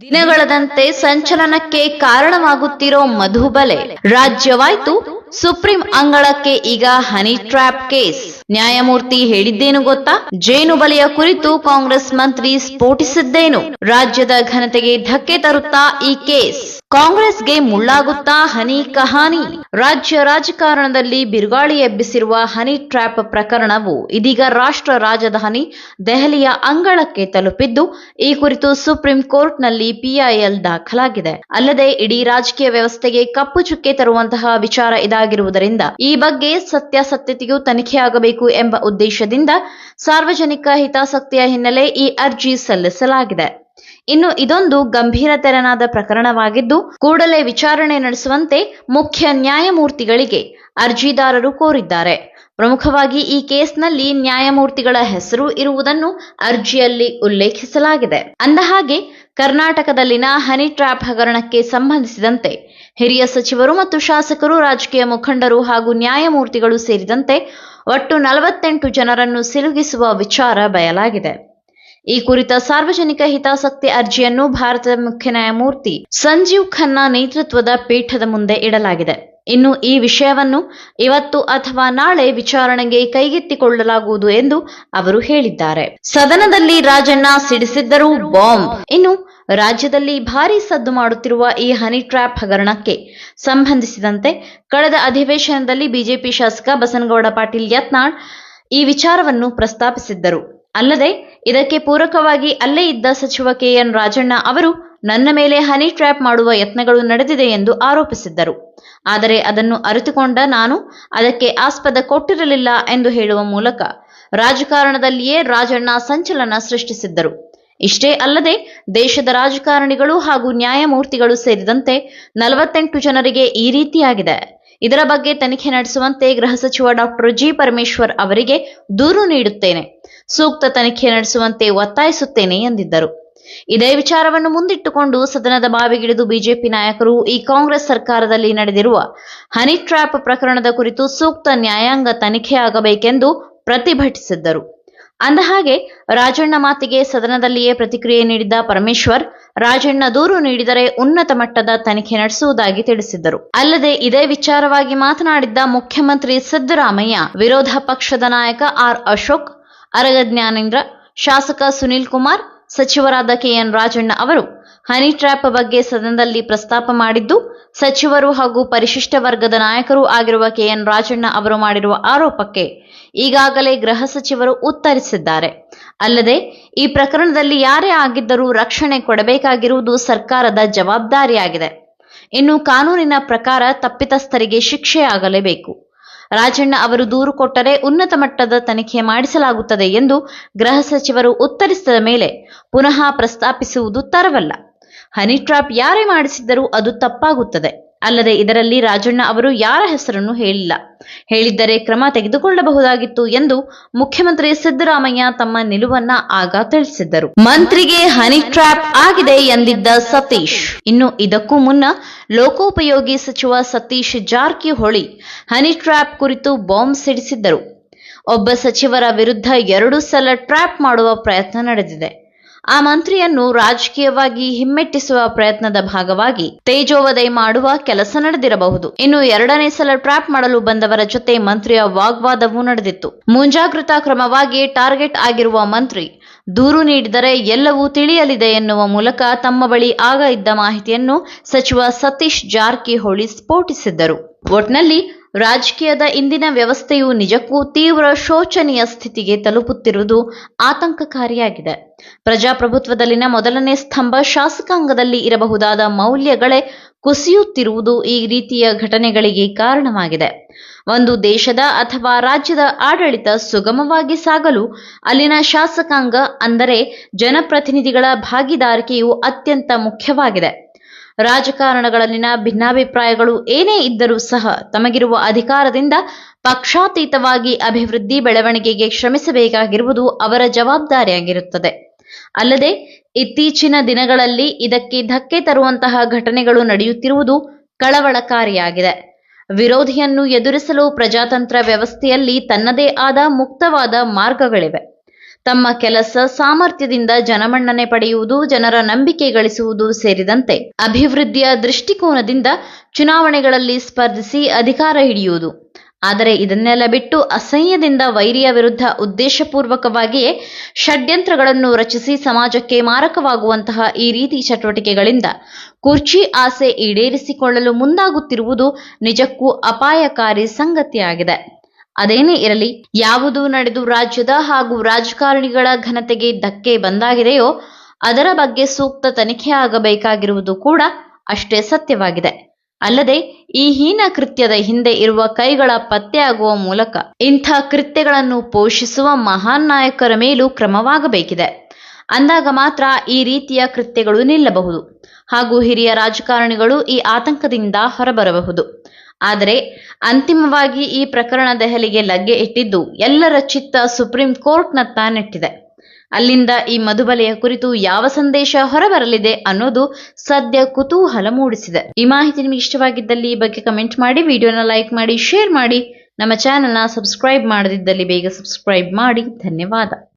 ದಿನಗಳದಂತೆ ಸಂಚಲನಕ್ಕೆ ಕಾರಣವಾಗುತ್ತಿರೋ ಮಧುಬಲೆ. ರಾಜ್ಯವಾಯ್ತು, supreme ಅಂಗಳಕ್ಕೆ ಈಗ honey trap case. ನ್ಯಾಯಮೂರ್ತಿ ಹೇಳಿದ್ದೇನು ಗೊತ್ತಾ? ಜೇನು ಬಲೆಯ ಕುರಿತು ಕಾಂಗ್ರೆಸ್ ಮಂತ್ರಿ ಸ್ಫೋಟಿಸಿದ್ದೇನು? ರಾಜ್ಯದ ಘನತೆಗೆ ಧಕ್ಕೆ ತರುತ್ತಾ ಈ ಕೇಸ್. ಕಾಂಗ್ರೆಸ್ಗೆ ಮುಳ್ಳಾಗುತ್ತಾ ಹನಿ ಕಹಾನಿ. ರಾಜ್ಯ ರಾಜಕಾರಣದಲ್ಲಿ ಬಿರುಗಾಳಿ ಎಬ್ಬಿಸಿರುವ ಹನಿ ಟ್ರ್ಯಾಪ್ ಪ್ರಕರಣವು ಇದೀಗ ರಾಷ್ಟ್ರ ರಾಜಧಾನಿ ದೆಹಲಿಯ ಅಂಗಳಕ್ಕೆ ತಲುಪಿದ್ದು, ಈ ಕುರಿತು ಸುಪ್ರೀಂ ಕೋರ್ಟ್ನಲ್ಲಿ ಪಿಐಎಲ್ ದಾಖಲಾಗಿದೆ. ಅಲ್ಲದೆ ಇಡೀ ರಾಜಕೀಯ ವ್ಯವಸ್ಥೆಗೆ ಕಪ್ಪು ಚುಕ್ಕೆ ತರುವಂತಹ ವಿಚಾರ ಇದಾಗಿರುವುದರಿಂದ ಈ ಬಗ್ಗೆ ಸತ್ಯಾಸತ್ಯತೆಯು ತನಿಖೆಯಾಗಬೇಕು ಎಂಬ ಉದ್ದೇಶದಿಂದ ಸಾರ್ವಜನಿಕ ಹಿತಾಸಕ್ತಿಯ ಹಿನ್ನೆಲೆ ಈ ಅರ್ಜಿ ಸಲ್ಲಿಸಲಾಗಿದೆ. ಇನ್ನು ಇದೊಂದು ಗಂಭೀರ ತೆರನಾದ ಪ್ರಕರಣವಾಗಿದ್ದು, ಕೂಡಲೇ ವಿಚಾರಣೆ ನಡೆಸುವಂತೆ ಮುಖ್ಯ ನ್ಯಾಯಮೂರ್ತಿಗಳಿಗೆ ಅರ್ಜಿದಾರರು ಕೋರಿದ್ದಾರೆ. ಪ್ರಮುಖವಾಗಿ ಈ ಕೇಸ್ನಲ್ಲಿ ನ್ಯಾಯಮೂರ್ತಿಗಳ ಹೆಸರು ಇರುವುದನ್ನು ಅರ್ಜಿಯಲ್ಲಿ ಉಲ್ಲೇಖಿಸಲಾಗಿದೆ. ಅಂದಹಾಗೆ, ಕರ್ನಾಟಕದಲ್ಲಿನ ಹನಿ ಟ್ರ್ಯಾಪ್ ಹಗರಣಕ್ಕೆ ಸಂಬಂಧಿಸಿದಂತೆ ಹಿರಿಯ ಸಚಿವರು ಮತ್ತು ಶಾಸಕರು, ರಾಜಕೀಯ ಮುಖಂಡರು ಹಾಗೂ ನ್ಯಾಯಮೂರ್ತಿಗಳು ಸೇರಿದಂತೆ ಒಟ್ಟು ನಲವತ್ತೆಂಟು ಜನರನ್ನು ಸಿಲುಗಿಸುವ ವಿಚಾರ ಬಯಲಾಗಿದೆ. ಈ ಕುರಿತ ಸಾರ್ವಜನಿಕ ಹಿತಾಸಕ್ತಿ ಅರ್ಜಿಯನ್ನು ಭಾರತದ ಮುಖ್ಯ ನ್ಯಾಯಮೂರ್ತಿ ಸಂಜೀವ್ ಖನ್ನಾ ನೇತೃತ್ವದ ಪೀಠದ ಮುಂದೆ ಇಡಲಾಗಿದೆ. ಇನ್ನು ಈ ವಿಷಯವನ್ನು ಇವತ್ತು ಅಥವಾ ನಾಳೆ ವಿಚಾರಣೆಗೆ ಕೈಗೆತ್ತಿಕೊಳ್ಳಲಾಗುವುದು ಎಂದು ಅವರು ಹೇಳಿದ್ದಾರೆ. ಸದನದಲ್ಲಿ ರಾಜಣ್ಣ ಸಿಡಿಸಿದ್ದರೂ ಬಾಂಬ್. ಇನ್ನು ರಾಜ್ಯದಲ್ಲಿ ಭಾರೀ ಸದ್ದು ಮಾಡುತ್ತಿರುವ ಈ ಹನಿ ಟ್ರ್ಯಾಪ್ ಹಗರಣಕ್ಕೆ ಸಂಬಂಧಿಸಿದಂತೆ ಕಳೆದ ಅಧಿವೇಶನದಲ್ಲಿ ಬಿಜೆಪಿ ಶಾಸಕ ಬಸನಗೌಡ ಪಾಟೀಲ್ ಯತ್ನಾಳ್ ಈ ವಿಚಾರವನ್ನು ಪ್ರಸ್ತಾಪಿಸಿದ್ದರು. ಅಲ್ಲದೆ ಇದಕ್ಕೆ ಪೂರಕವಾಗಿ ಅಲ್ಲೇ ಇದ್ದ ಸಚಿವ ಕೆಎನ್ ರಾಜಣ್ಣ ಅವರು ನನ್ನ ಮೇಲೆ ಹನಿ ಟ್ರ್ಯಾಪ್ ಮಾಡುವ ಯತ್ನಗಳು ನಡೆದಿದೆ ಎಂದು ಆರೋಪಿಸಿದ್ದರು. ಆದರೆ ಅದನ್ನು ಅರಿತುಕೊಂಡ ನಾನು, ಅದಕ್ಕೆ ಆಸ್ಪದ ಕೊಟ್ಟಿರಲಿಲ್ಲ ಎಂದು ಹೇಳುವ ಮೂಲಕ ರಾಜಕಾರಣದಲ್ಲಿಯೇ ರಾಜಣ್ಣ ಸಂಚಲನ ಸೃಷ್ಟಿಸಿದ್ದರು. ಇಷ್ಟೇ ಅಲ್ಲದೆ ದೇಶದ ರಾಜಕಾರಣಿಗಳು ಹಾಗೂ ನ್ಯಾಯಮೂರ್ತಿಗಳು ಸೇರಿದಂತೆ ನಲವತ್ತೆಂಟು ಜನರಿಗೆ ಈ ರೀತಿಯಾಗಿದೆ. ಇದರ ಬಗ್ಗೆ ತನಿಖೆ ನಡೆಸುವಂತೆ ಗೃಹ ಸಚಿವ ಡಾಕ್ಟರ್ ಜಿ ಪರಮೇಶ್ವರ್ ಅವರಿಗೆ ದೂರು ನೀಡುತ್ತೇನೆ. ಸೂಕ್ತ ತನಿಖೆ ನಡೆಸುವಂತೆ ಒತ್ತಾಯಿಸುತ್ತೇನೆ ಎಂದಿದ್ದರು. ಇದೇ ವಿಚಾರವನ್ನು ಮುಂದಿಟ್ಟುಕೊಂಡು ಸದನದ ಬಾವಿಗಿಳಿದು ಬಿಜೆಪಿ ನಾಯಕರು ಈ ಕಾಂಗ್ರೆಸ್ ಸರ್ಕಾರದಲ್ಲಿ ನಡೆದಿರುವ ಹನಿ ಟ್ರ್ಯಾಪ್ ಪ್ರಕರಣದ ಕುರಿತು ಸೂಕ್ತ ನ್ಯಾಯಾಂಗ ತನಿಖೆಯಾಗಬೇಕೆಂದು ಪ್ರತಿಭಟಿಸಿದ್ದರು. ಅಂದಹಾಗೆ, ರಾಜಣ್ಣ ಮಾತಿಗೆ ಸದನದಲ್ಲಿಯೇ ಪ್ರತಿಕ್ರಿಯೆ ನೀಡಿದ ಪರಮೇಶ್ವರ್ ರಾಜಣ್ಣ ದೂರು ನೀಡಿದರೆ ಉನ್ನತ ಮಟ್ಟದ ತನಿಖೆ ನಡೆಸುವುದಾಗಿ ತಿಳಿಸಿದ್ದರು. ಅಲ್ಲದೆ ಇದೇ ವಿಚಾರವಾಗಿ ಮಾತನಾಡಿದ್ದ ಮುಖ್ಯಮಂತ್ರಿ ಸಿದ್ದರಾಮಯ್ಯ, ವಿರೋಧ ಪಕ್ಷದ ನಾಯಕ ಆರ್ ಅಶೋಕ್, ಅರಗ ಜ್ಞಾನೇಂದ್ರ, ಶಾಸಕ ಸುನೀಲ್ ಕುಮಾರ್, ಸಚಿವರಾದ ಕೆಎನ್ ರಾಜಣ್ಣ ಅವರು ಹನಿ ಟ್ರ್ಯಾಪ್ ಬಗ್ಗೆ ಸದನದಲ್ಲಿ ಪ್ರಸ್ತಾಪ ಮಾಡಿದ್ದು, ಸಚಿವರು ಹಾಗೂ ಪರಿಶಿಷ್ಟ ವರ್ಗದ ನಾಯಕರು ಆಗಿರುವ ಕೆಎನ್ ರಾಜಣ್ಣ ಅವರು ಮಾಡಿರುವ ಆರೋಪಕ್ಕೆ ಈಗಾಗಲೇ ಗೃಹ ಸಚಿವರು ಉತ್ತರಿಸಿದ್ದಾರೆ. ಅಲ್ಲದೆ, ಈ ಪ್ರಕರಣದಲ್ಲಿ ಯಾರೇ ಆಗಿದ್ದರೂ ರಕ್ಷಣೆ ಕೊಡಬೇಕಾಗಿರುವುದು ಸರ್ಕಾರದ ಜವಾಬ್ದಾರಿಯಾಗಿದೆ. ಇನ್ನು ಕಾನೂನಿನ ಪ್ರಕಾರ ತಪ್ಪಿತಸ್ಥರಿಗೆ ಶಿಕ್ಷೆಯಾಗಲೇಬೇಕು ರಾಜಣ್ಣ ಅವರು ದೂರು ಕೊಟ್ಟರೆ ಉನ್ನತ ಮಟ್ಟದ ತನಿಖೆ ಮಾಡಿಸಲಾಗುತ್ತದೆ ಎಂದು ಗೃಹ ಸಚಿವರು ಉತ್ತರಿಸಿದ ಮೇಲೆ ಪುನಃ ಪ್ರಸ್ತಾಪಿಸುವುದು ತರವಲ್ಲ. ಹನಿ ಟ್ರಾಪ್ ಯಾರೇ ಮಾಡಿಸಿದ್ದರೂ ಅದು ತಪ್ಪಾಗುತ್ತದೆ. ಅಲ್ಲದೆ ಇದರಲ್ಲಿ ರಾಜಣ್ಣ ಅವರು ಯಾರ ಹೆಸರನ್ನು ಹೇಳಿಲ್ಲ. ಹೇಳಿದ್ದರೆ ಕ್ರಮ ತೆಗೆದುಕೊಳ್ಳಬಹುದಾಗಿತ್ತು ಎಂದು ಮುಖ್ಯಮಂತ್ರಿ ಸಿದ್ದರಾಮಯ್ಯ ತಮ್ಮ ನಿಲುವನ್ನ ಆಗ ತಿಳಿಸಿದ್ದರು. ಮಂತ್ರಿಗೆ ಹನಿ ಟ್ರ್ಯಾಪ್ ಆಗಿದೆ ಎಂದಿದ್ದ ಸತೀಶ್. ಇನ್ನು ಇದಕ್ಕೂ ಮುನ್ನ ಲೋಕೋಪಯೋಗಿ ಸಚಿವ ಸತೀಶ್ ಜಾರಕಿಹೊಳಿ ಹನಿ ಟ್ರ್ಯಾಪ್ ಕುರಿತು ಬಾಂಬ್ ಸಿಡಿಸಿದ್ದರು. ಒಬ್ಬ ಸಚಿವರ ವಿರುದ್ಧ ಎರಡು ಸಲ ಟ್ರ್ಯಾಪ್ ಮಾಡುವ ಪ್ರಯತ್ನ ನಡೆದಿದೆ. ಆ ಮಂತ್ರಿಯನ್ನು ರಾಜಕೀಯವಾಗಿ ಹಿಮ್ಮೆಟ್ಟಿಸುವ ಪ್ರಯತ್ನದ ಭಾಗವಾಗಿ ತೇಜೋವಧೆ ಮಾಡುವ ಕೆಲಸ ನಡೆದಿರಬಹುದು. ಇನ್ನು ಎರಡನೇ ಸಲ ಟ್ರ್ಯಾಪ್ ಮಾಡಲು ಬಂದವರ ಜೊತೆ ಮಂತ್ರಿಯ ವಾಗ್ವಾದವೂ ನಡೆದಿತ್ತು. ಮುಂಜಾಗ್ರತಾ ಕ್ರಮವಾಗಿ ಟಾರ್ಗೆಟ್ ಆಗಿರುವ ಮಂತ್ರಿ, ದೂರು ನೀಡಿದರೆ ಎಲ್ಲವೂ ತಿಳಿಯಲಿದೆ ಎನ್ನುವ ಮೂಲಕ ತಮ್ಮ ಬಳಿ ಆಗ ಇದ್ದ ಮಾಹಿತಿಯನ್ನು ಸಚಿವ ಸತೀಶ್ ಜಾರಕಿಹೊಳಿ ಸ್ಫೋಟಿಸಿದ್ದರು. ಒಟ್ನಲ್ಲಿ ರಾಜಕೀಯದ ಇಂದಿನ ವ್ಯವಸ್ಥೆಯು ನಿಜಕ್ಕೂ ತೀವ್ರ ಶೋಚನೀಯ ಸ್ಥಿತಿಗೆ ತಲುಪುತ್ತಿರುವುದು ಆತಂಕಕಾರಿಯಾಗಿದೆ. ಪ್ರಜಾಪ್ರಭುತ್ವದಲ್ಲಿನ ಮೊದಲನೇ ಸ್ತಂಭ ಶಾಸಕಾಂಗದಲ್ಲಿ ಇರಬಹುದಾದ ಮೌಲ್ಯಗಳೇ ಕುಸಿಯುತ್ತಿರುವುದು ಈ ರೀತಿಯ ಘಟನೆಗಳಿಗೆ ಕಾರಣವಾಗಿದೆ. ಒಂದು ದೇಶದ ಅಥವಾ ರಾಜ್ಯದ ಆಡಳಿತ ಸುಗಮವಾಗಿ ಸಾಗಲು ಅಲ್ಲಿನ ಶಾಸಕಾಂಗ ಅಂದರೆ ಜನಪ್ರತಿನಿಧಿಗಳ ಭಾಗಿದಾರಿಕೆಯು ಅತ್ಯಂತ ಮುಖ್ಯವಾಗಿದೆ. ರಾಜಕಾರಣಗಳಲ್ಲಿನ ಭಿನ್ನಾಭಿಪ್ರಾಯಗಳು ಏನೇ ಇದ್ದರೂ ಸಹ ತಮಗಿರುವ ಅಧಿಕಾರದಿಂದ ಪಕ್ಷಾತೀತವಾಗಿ ಅಭಿವೃದ್ಧಿ ಬೆಳವಣಿಗೆಗೆ ಶ್ರಮಿಸಬೇಕಾಗಿರುವುದು ಅವರ ಜವಾಬ್ದಾರಿಯಾಗಿರುತ್ತದೆ. ಅಲ್ಲದೆ, ಇತ್ತೀಚಿನ ದಿನಗಳಲ್ಲಿ ಇದಕ್ಕೆ ಧಕ್ಕೆ ತರುವಂತಹ ಘಟನೆಗಳು ನಡೆಯುತ್ತಿರುವುದು ಕಳವಳಕಾರಿಯಾಗಿದೆ. ವಿರೋಧಿಯನ್ನು ಎದುರಿಸಲು ಪ್ರಜಾತಂತ್ರ ವ್ಯವಸ್ಥೆಯಲ್ಲಿ ತನ್ನದೇ ಆದ ಮುಕ್ತವಾದ ಮಾರ್ಗಗಳಿವೆ. ತಮ್ಮ ಕೆಲಸ ಸಾಮರ್ಥ್ಯದಿಂದ ಜನಮನ್ನಣೆ ಪಡೆಯುವುದು, ಜನರ ನಂಬಿಕೆ ಗಳಿಸುವುದು ಸೇರಿದಂತೆ ಅಭಿವೃದ್ಧಿಯ ದೃಷ್ಟಿಕೋನದಿಂದ ಚುನಾವಣೆಗಳಲ್ಲಿ ಸ್ಪರ್ಧಿಸಿ ಅಧಿಕಾರ ಹಿಡಿಯುವುದು. ಆದರೆ ಇದನ್ನೆಲ್ಲ ಬಿಟ್ಟು ಅಸಹ್ಯದಿಂದ ವೈರಿಯ ವಿರುದ್ಧ ಉದ್ದೇಶಪೂರ್ವಕವಾಗಿಯೇ ಷಡ್ಯಂತ್ರಗಳನ್ನು ರಚಿಸಿ ಸಮಾಜಕ್ಕೆ ಮಾರಕವಾಗುವಂತಹ ಈ ರೀತಿ ಚಟುವಟಿಕೆಗಳಿಂದ ಕುರ್ಚಿ ಆಸೆ ಈಡೇರಿಸಿಕೊಳ್ಳಲು ಮುಂದಾಗುತ್ತಿರುವುದು ನಿಜಕ್ಕೂ ಅಪಾಯಕಾರಿ ಸಂಗತಿಯಾಗಿದೆ. ಅದೇನೇ ಇರಲಿ, ಯಾವುದು ನಡೆದು ರಾಜ್ಯದ ಹಾಗೂ ರಾಜಕಾರಣಿಗಳ ಘನತೆಗೆ ಧಕ್ಕೆ ಬಂದಾಗಿದೆಯೋ, ಅದರ ಬಗ್ಗೆ ಸೂಕ್ತ ತನಿಖೆ ಆಗಬೇಕಾಗಿರುವುದು ಕೂಡ ಅಷ್ಟೇ ಸತ್ಯವಾಗಿದೆ. ಅಲ್ಲದೆ, ಈ ಹೀನ ಕೃತ್ಯದ ಹಿಂದೆ ಇರುವ ಕೈಗಳ ಪತ್ತೆಯಾಗುವ ಮೂಲಕ ಇಂಥ ಕೃತ್ಯಗಳನ್ನು ಪೋಷಿಸುವ ಮಹಾನ್ ನಾಯಕರ ಮೇಲೂ ಕ್ರಮವಾಗಬೇಕಿದೆ. ಅಂದಾಗ ಮಾತ್ರ ಈ ರೀತಿಯ ಕೃತ್ಯಗಳು ನಿಲ್ಲಬಹುದು. ಹಾಗೂ ಹಿರಿಯ ರಾಜಕಾರಣಿಗಳು ಈ ಆತಂಕದಿಂದ ಹೊರಬರಬಹುದು. ಆದರೆ ಅಂತಿಮವಾಗಿ ಈ ಪ್ರಕರಣ ದೆಹಲಿಗೆ ಲಗ್ಗೆ ಇಟ್ಟಿದ್ದು ಎಲ್ಲರ ಚಿತ್ತ ಸುಪ್ರೀಂ ಕೋರ್ಟ್ನತ್ತ ನೆಟ್ಟಿದೆ ಅಲ್ಲಿಂದ ಈ ಮಧುಬಲೆಯ ಕುರಿತು ಯಾವ ಸಂದೇಶ ಹೊರಬರಲಿದೆ ಅನ್ನೋದು ಸದ್ಯ ಕುತೂಹಲ ಮೂಡಿಸಿದೆ. ಈ ಮಾಹಿತಿ ನಿಮಗೆ ಇಷ್ಟವಾಗಿದ್ದಲ್ಲಿ ಈ ಬಗ್ಗೆ ಕಮೆಂಟ್ ಮಾಡಿ, ವಿಡಿಯೋನ ಲೈಕ್ ಮಾಡಿ, ಶೇರ್ ಮಾಡಿ. ನಮ್ಮ ಚಾನೆಲ್ನ ಸಬ್ಸ್ಕ್ರೈಬ್ ಮಾಡದಿದ್ದಲ್ಲಿ ಬೇಗ ಸಬ್ಸ್ಕ್ರೈಬ್ ಮಾಡಿ. ಧನ್ಯವಾದ.